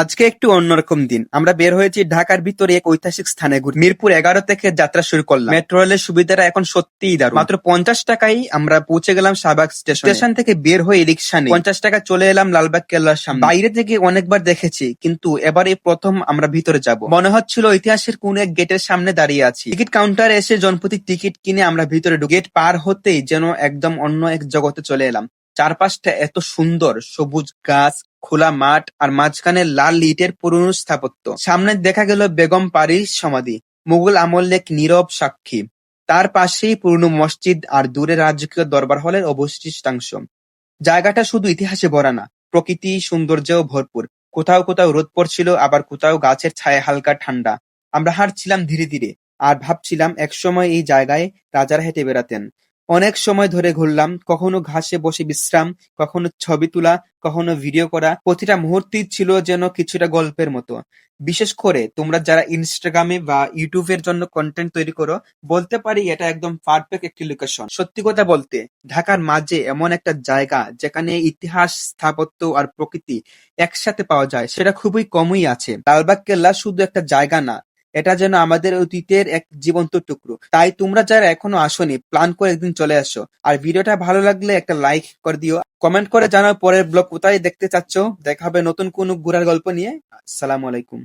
আজকে একটু অন্যরকম দিন। আমরা বের হয়েছি ঢাকার ভিতরে এক ঐতিহাসিক স্থানে ঘুরতে মিরপুর এগারো থেকে যাত্রা শুরু করলাম। মেট্রো রেলের সুবিধাটা এখন সত্যিই দারুণ। মাত্র পঞ্চাশ টাকায় আমরা পৌঁছে গেলাম শাহবাগ স্টেশন। স্টেশন থেকে বের হয়ে রিক্সা নিয়ে পঞ্চাশ টাকা চলে এলাম লালবাগ কেল্লার সামনে। বাইরে থেকে অনেকবার দেখেছি, কিন্তু এবারে প্রথম আমরা ভিতরে যাব। মনে হচ্ছিল ইতিহাসের কোন এক গেটের সামনে দাঁড়িয়ে আছি। টিকিট কাউন্টারে এসে জনপ্রতি টিকিট কিনে আমরা ভিতরে ঢুকে। গেট পার হতেই যেন একদম অন্য এক জগতে চলে এলাম। চারপাশটা এত সুন্দর, সবুজ গাছ খোলা মাঠ আর মাঝখানে লাল ইটের পুরনো স্থাপত্য। সামনে দেখা গেল বেগম পারির সমাধি, মুঘল আমল এক নীরব সাক্ষী। তার পাশেই পুরনো মসজিদ আর দূরে রাজকীয় দরবার হলের অবশিষ্টাংশ। জায়গাটা শুধু ইতিহাসে ভরা না, প্রকৃতি সৌন্দর্যেও ভরপুর। কোথাও কোথাও রোদ পড়ছিল, আবার কোথাও গাছের ছায়া হালকা ঠান্ডা। আমরা হাঁটছিলাম ধীরে ধীরে, আর ভাবছিলাম একসময় এই জায়গায় রাজারা হেঁটে বেড়াতেন। অনেক সময় ধরে ঘুরলাম, কখনো ঘাসে বসে বিশ্রাম, কখনো ছবি তোলা, কখনো ভিডিও করা। প্রতিটা মুহূর্তেই ছিল যেন কিছুটা গল্পের মতো। বিশেষ করে তোমরা যারা ইনস্টাগ্রামে বা ইউটিউবের জন্য কন্টেন্ট তৈরি করো, বলতে পারি এটা একদম পারফেক্ট একটি লোকেশন সত্যি কথা বলতে, ঢাকার মাঝে এমন একটা জায়গা যেখানে ইতিহাস, স্থাপত্য আর প্রকৃতি একসাথে পাওয়া যায়, সেটা খুবই কমই আছে। লালবাগ কেল্লা শুধু একটা জায়গা না এটা যেন আমাদের অতীতের এক জীবন্ত টুকরো। তাই তোমরা যারা এখনও আসনি প্ল্যান করে একদিন চলে আসো। আর ভিডিওটা ভালো লাগলে একটা লাইক করে দিও। কমেন্ট করে জানাও পরের ব্লগ কোথায় দেখতে চাচ্ছ। দেখা হবে নতুন কোনো ঘোরার গল্প নিয়ে। আসসালামু আলাইকুম।